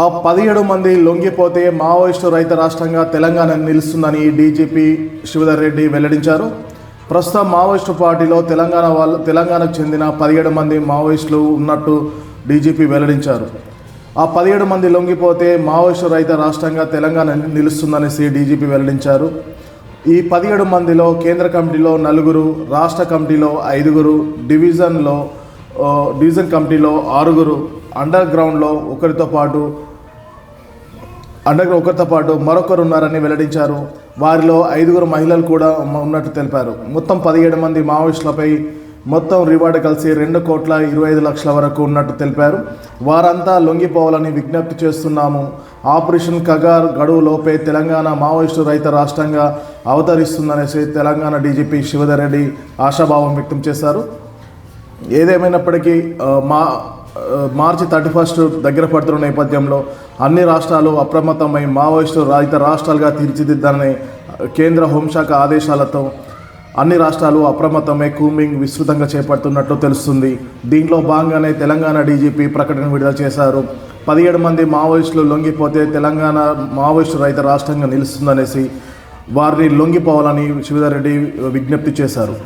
ఆ పదిహేడు మంది లొంగిపోతే మావోయిస్టు రైతు రాష్ట్రంగా తెలంగాణ నిలుస్తుందని డీజీపీ శివధర్ రెడ్డి వెల్లడించారు. ప్రస్తుతం మావోయిస్టు పార్టీలో తెలంగాణ వాళ్ళు తెలంగాణకు చెందిన పదిహేడు మంది మావోయిస్టులు ఉన్నట్టు డీజీపీ వెల్లడించారు. ఆ పదిహేడు మంది లొంగిపోతే మావోయిస్టు రైతు రాష్ట్రంగా తెలంగాణ నిలుస్తుందనేసి డీజీపీ వెల్లడించారు. ఈ పదిహేడు మందిలో కేంద్ర కమిటీలో నలుగురు రాష్ట్ర కమిటీలో ఐదుగురు డివిజన్లో డివిజన్ కమిటీలో ఆరుగురు అండర్ గ్రౌండ్లో ఒకరితో పాటు అండగా ఒకరితో పాటు మరొకరు ఉన్నారని వెల్లడించారు. వారిలో ఐదుగురు మహిళలు కూడా ఉన్నట్టు తెలిపారు. మొత్తం పదిహేడు మంది మావోయిస్టులపై మొత్తం రివార్డు కలిసి రెండు కోట్ల ఇరవై ఐదు లక్షల వరకు ఉన్నట్టు తెలిపారు. వారంతా లొంగిపోవాలని విజ్ఞప్తి చేస్తున్నాము. ఆపరేషన్ కగార్ గడువులోపే తెలంగాణ మావోయిస్టు రైతు రాష్ట్రంగా అవతరిస్తుందనేసి తెలంగాణ డీజీపీ శివధర్ రెడ్డి ఆశాభావం వ్యక్తం చేశారు. ఏదేమైనప్పటికీ మా మార్చి థర్టీ ఫస్ట్ దగ్గర పడుతున్న నేపథ్యంలో అన్ని రాష్ట్రాలు అప్రమత్తమై మావోయిస్టు రహిత రాష్ట్రాలుగా తీర్చిదిద్దాలని కేంద్ర హోంశాఖ ఆదేశాలతో అన్ని రాష్ట్రాలు అప్రమత్తమై కూంబింగ్ విస్తృతంగా చేపడుతున్నట్లు తెలుస్తుంది. దీంట్లో భాగంగానే తెలంగాణ డీజీపీ ప్రకటన విడుదల చేశారు. పదిహేడు మంది మావోయిస్టులు లొంగిపోతే తెలంగాణ మావోయిస్టు రహిత రాష్ట్రంగా నిలుస్తుందనేసి వారిని లొంగిపోవాలని శివధర్ రెడ్డి విజ్ఞప్తి చేశారు.